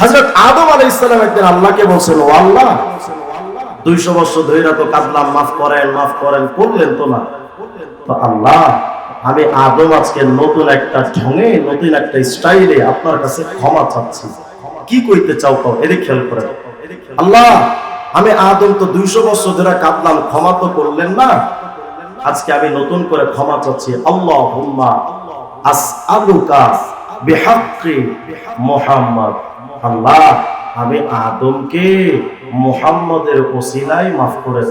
হযরত আদম আলাইহিস সালাম একদিন আল্লাহকে বলছেন, ও আল্লাহ, দুইশো বছর ধরে তো কাঁদলাম, মাফ করেন মাফ করেন, করলেন তো না। তো আল্লাহ, আমি আদম আজকে নতুন একটা ঢঙে, নতুন একটা স্টাইলে আপনার কাছে ক্ষমা চাচ্ছি। কি কইতে চাও কও, এদিক খেয়াল করেন। আল্লাহ, আমি আদম তো দুইশো বছর ধরে কাঁদলাম, ক্ষমা তো করলেন না। আজকে আমি নতুন করে ক্ষমা চাচ্ছি। আল্লাহ হুম্মা আসআলুকা বিহাক্কি মুহাম্মদ। আল্লাহ, আমি আদমকে মুহাম্মদের ওসিলায় মাফ করে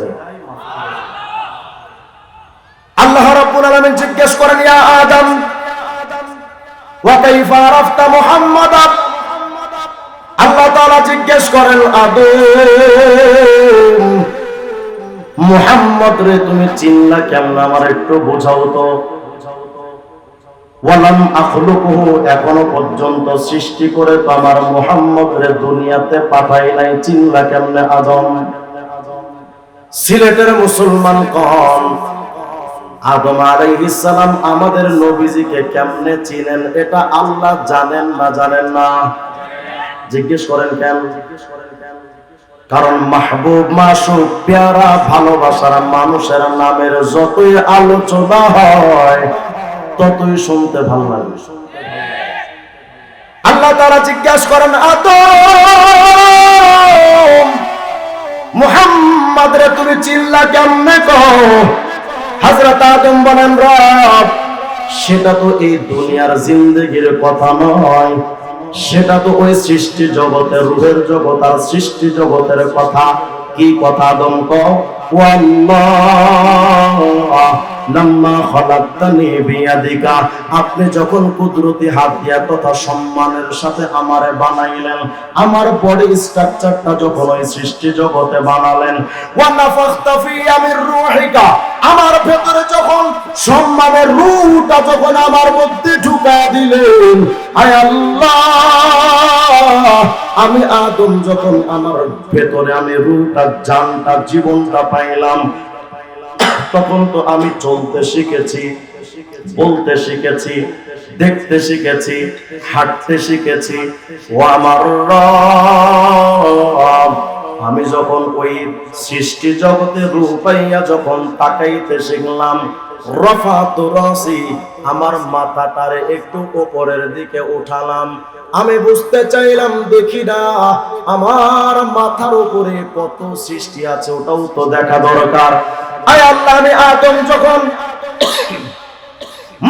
আল্লাহ রাব্বুল আলামিন জিজ্ঞেস করেন, ইয়া আদম, ওয়া কাইফা আরাফতা মুহাম্মাদা? আল্লাহ তাআলা জিজ্ঞেস করেন, আদম, মুহাম্মদ রে, তুমি চিনলা কেমন? আমার একটু বোঝাও তো। ওয়ালাম আখলুকুহু এখনও পর্যন্ত সৃষ্টি করে তো আমার মুহাম্মদ রে দুনিয়াতে পাঠাই নাই, চিনলা কেমনে আদম? সিলেটের মুসলমান কন, আদম আমাদের নবীজিকে কেমনে চিনেন এটা আল্লাহ জানেন না জানেন না? জিজ্ঞেস করেন কেন? কারণ মাহবুব, মাসুক, পেয়ারা, ভালোবাসার মানুষের নামের যতই আলোচনা হয় ততই শুনতে ভালো লাগে। আল্লাহ তারা জিজ্ঞাসা করেন মুহাম্মদ রে, তুমি চিল্লা কেমনে আদম বলেন, রব, সেটা তো এই দুনিয়ার জিন্দগির কথা নয়। সেটা তো ওই সৃষ্টি জগতের রূহের আর সৃষ্টি জগতের কথা। কি কথা আদম কও? আপনি যখন কুদরতি হাত দিয়া তথা সম্মানের সাথে আমারে বানাইলেন, আমার বডি স্ট্রাকচারটা যখন ওই সৃষ্টি জগতে বানালেন আমির ভেতরে যখন সম্মানের রূহটা যখন আমার মধ্যে ঢুকা দিলেন আয় আল্লাহ! আমি আদম যখন আমার ভেতরে আমি রূহটা জানটা, জীবনটা পাইলাম, তখন তো আমি চলতে শিখেছি, বলতে শিখেছি, দেখতে শিখেছি, হাঁটতে শিখেছি। ও আমার আমি যখন ওই সৃষ্টি জগতে রূপ পাইয়া যখন তাকাইতে শিখলাম রফা তো রসি, আমার মাথাটারে একটু উপরের দিকে উঠালাম। আমি বুঝতে চাইলাম, দেখি না, আমার মাথার উপরে কত সৃষ্টি আছে, ওটাও তো দেখা দরকার। আয় আল্লাহ, আমি আদম যখন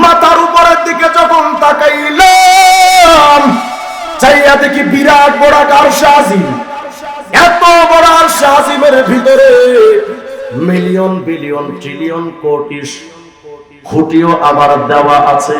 মাথার উপরের দিকে যখন তাকাইলাম, চাইয়া দেখি বিরাট বড় কার সাজিম। এত বড় আর সাজিমের ভিতরে মিলিয়ন, বিলিয়ন, ট্রিলিয়ন কোটি খুঁটিও আবার দেওয়া আছে।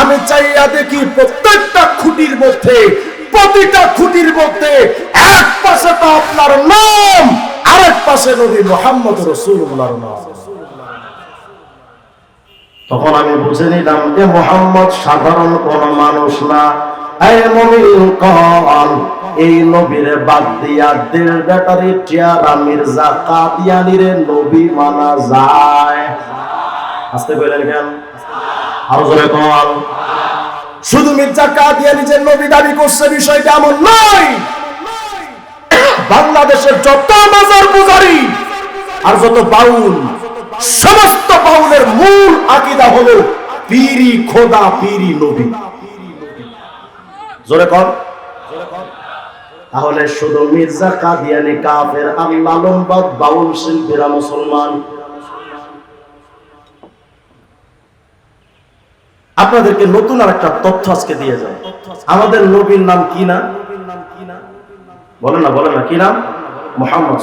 আমি চাইয়া দেখি প্রত্যেকটা খুঁটির মধ্যে, প্রতিটা খুঁটির মধ্যে এক পাশে তো আপনার নাম, আরেক পাশে নবী মোহাম্মদ রসুল্লাহর নাম। তখন আমি বুঝে নিলাম যে মোহাম্মদ সাধারণ কোন মানুষ না। এই নবীরে বাদ দিয়া দেড় ব্যাটারি টিয়ারা মির্জা কাদিয়ানিরে নবী মানা যায়। আসতে কইলেন কেন? শুধু মির্জা নবী দাবি করছে, বিষয়টা এমন নয়। বাংলাদেশের যত মাজার আর যত বাউল, সমস্ত বাউলের মূল আকিদা হলো পীরি খোদা, পীরি নবী। জোরে কর তাহলে শুধু মির্জা কাদিয়ানি কাফের, আল্লাহ বাউল শিল্পীরা মুসলমান। আপনাদেরকে নতুন আর একটা তথ্য আজকে দিয়ে যায় আমাদের নবীর নাম কি না? বলেন না বলেন না, কি নাম? মোহাম্মদ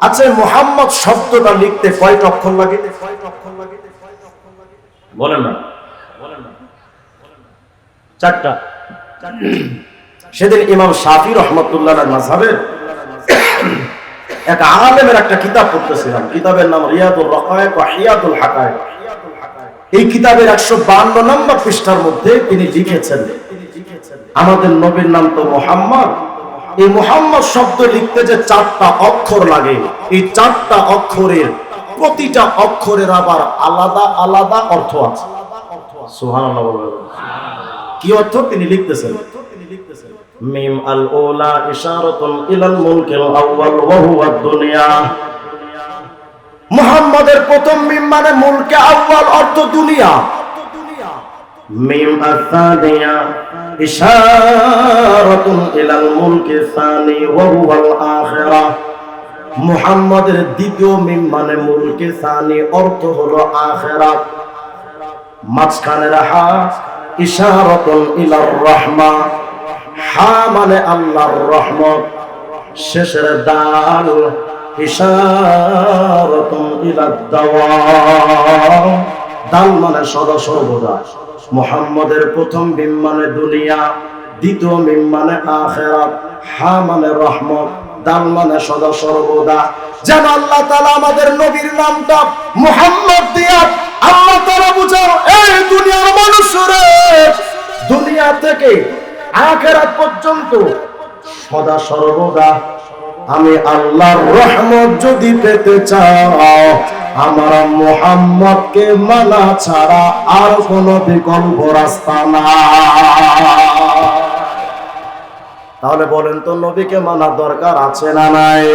আচ্ছা মোহাম্মদ শব্দটা লিখতে কয়টা অক্ষর লাগে? বলেন না। চারটা। সেদিন ইমাম শাফি রহমতুল্লাহ মাঝহাবের এক আলেমের একটা কিতাব পড়তেছিলাম। কিতাবের নাম রিয়াদুল হিয়াতুল হাকায়েক। এই কিতাবের একশো বান্ন নম্বর পৃষ্ঠার মধ্যে তিনি লিখেছেন, আমাদের নবীর নাম তো মোহাম্মদ। এই মোহাম্মদ শব্দ লিখতে যে চারটা অক্ষর লাগে, এই চারটা অক্ষরের প্রতিটা অক্ষরের আবার আলাদা আলাদা অর্থ আছে। কি অর্থ তিনি লিখতেছেন? মিম আল ওলা ইশারাতুন ইলাল মুলকিল আউয়াল ওয়া হুয়া দুনিয়া। মুহাম্মাদের প্রথম মিম মানে মুলকে আউয়াল অর্থ দুনিয়া। মিম আসানিয়া ইশারাতুন ইলাল মুলকি সানি ওয়া হুয়াল আখিরা। মুহাম্মাদের দ্বিতীয় মিম মানে মুলকে সানি অর্থ হলো আখিরাত মাঝখানের হা ইশারাতুন ইলার রহমা। হা মানে আল্লাহর রহমত। শেষের দাল মানে সদা সর্বদা। মুহাম্মাদের প্রথম মিম মানে দুনিয়া, দ্বিতীয় মিম মানে আখেরাত, হা মানে রহমত, দাল মানে সদা সর্বদা। যেন আল্লাহ তাআলা আমাদের নবীর নামটা মুহাম্মদ দিয়া আল্লাহ তাআলা বুঝাও, এই দুনিয়ার মানুষরে দুনিয়া থেকে আখেরাত পর্যন্ত সদা সর্বদা। আমি আল্লাহর রহমত যদি পেতে চাও, আমার মোহাম্মদকে মানা ছাড়া আর কোনো বিকল্প রাস্তা না তাহলে বলেন তো নবীকে মানা দরকার আছে না নাই?